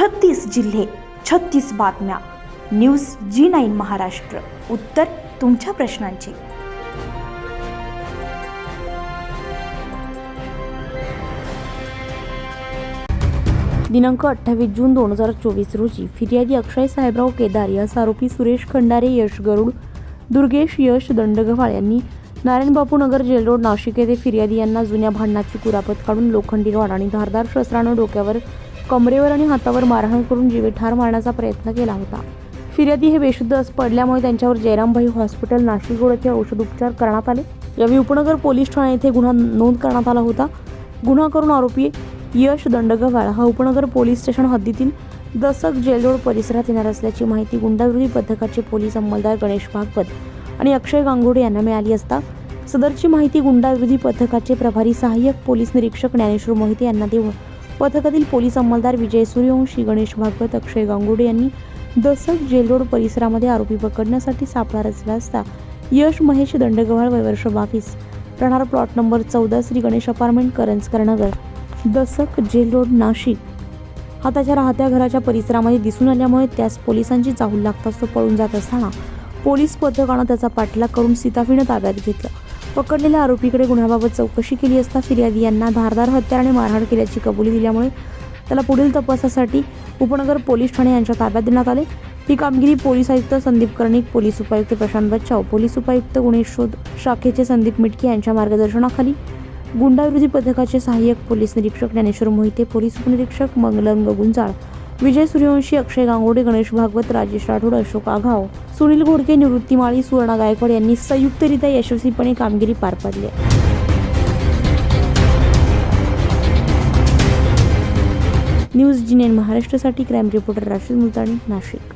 छत्तीस जिल्हे छत्तीस बातम्या. News G nine Maharashtra. उत्तर तुमच्या प्रश्नांची. दिनांक अठ्ठावीस जून दोन हजार चोवीस रोजी फिर्यादी अक्षय साहेबराव केदार यास आरोपी सुरेश खंडारे यश गरुड दुर्गेश यश दंडगव्हाळ यांनी नारायणबापू नगर जेल रोड नाशिक येथे फिर्यादी यांना जुन्या भांडणाची कुरापत काढून लोखंडी रॉड आणि धारदार शस्त्रानं डोक्यावर कमरेवर आणि हातावर मारहाण करून जीवे ठार मारण्याचा प्रयत्न केला होता. फिर्यादी हे बेशुद्ध अस पडल्यामुळे त्यांच्यावर जयरामभाई हॉस्पिटल नाशिक रोड येथे औषधोपचार करण्यात आले. यावेळी उपनगर पोलीस ठाणे येथे गुन्हा नोंद करण्यात आला होता. गुन्हा करून आरोपी यश दंडगव्हाळ हा उपनगर पोलीस स्टेशन हद्दीतील दसक जेलरोड परिसरात येणार असल्याची माहिती गुंडाविरोधी पथकाचे पोलीस अंमलदार गणेश भागवत आणि अक्षय गांगोडे यांना मिळाली असता सदरची माहिती गुंडाविरोधी पथकाचे प्रभारी सहाय्यक पोलीस निरीक्षक ज्ञानेश्वर मोहिते यांना देऊन पथकातील पोलीस अंमलदार विजय सूर्यवंशी गणेश भागवत अक्षय गांगुडे यांनी दसक जेलरोड परिसरामध्ये आरोपी पकडण्यासाठी सापळा रचला असता. यश महेश दंडगव्हाळ वयवर्ष बावीस. राहणार प्लॉट नंबर चौदा Shri Ganesh apartment Karanjkar Nagar Dasak jail road Nashik. हा त्याच्या राहत्या घराच्या परिसरामध्ये दिसून आल्यामुळे त्यास पोलिसांची चाहूल लागताच तो पळून जात असताना पोलीस पथकानं त्याचा पाठलाग करून सीताफीनं ताब्यात घेतलं. पकडलेल्या आरोपीकडे गुन्ह्याबाबत चौकशी केली असता फिर्यादी यांना धारदार हत्याराने मारहाण केल्याची कबुली दिल्यामुळे त्याला पुढील तपासासाठी उपनगर पोलीस ठाणे यांच्या ताब्यात देण्यात आले. ही कामगिरी पोलीस आयुक्त संदीप कर्णिक पोलीस उपायुक्त प्रशांत बच्चाव पोलीस उपायुक्त गुन्हे शोध शाखेचे संदीप मिटके यांच्या मार्गदर्शनाखाली. गुंडाविरोधी पथकाचे सहाय्यक पोलीस निरीक्षक ज्ञानेश्वर मोहिते पोलीस उपनिरीक्षक मंगलंग गुंजाळ विजय सूर्यवंशी अक्षय गांगोडे गणेश भागवत राजेश राठोड अशोक आघाव सुनील घोडके निवृत्ती माळी सुवर्णा गायकवाड यांनी संयुक्तरित्या यशस्वीपणे कामगिरी पार पाडली आहे. न्यूज जिनेन महाराष्ट्रासाठी क्राईम रिपोर्टर राशीद मुलताणी नाशिक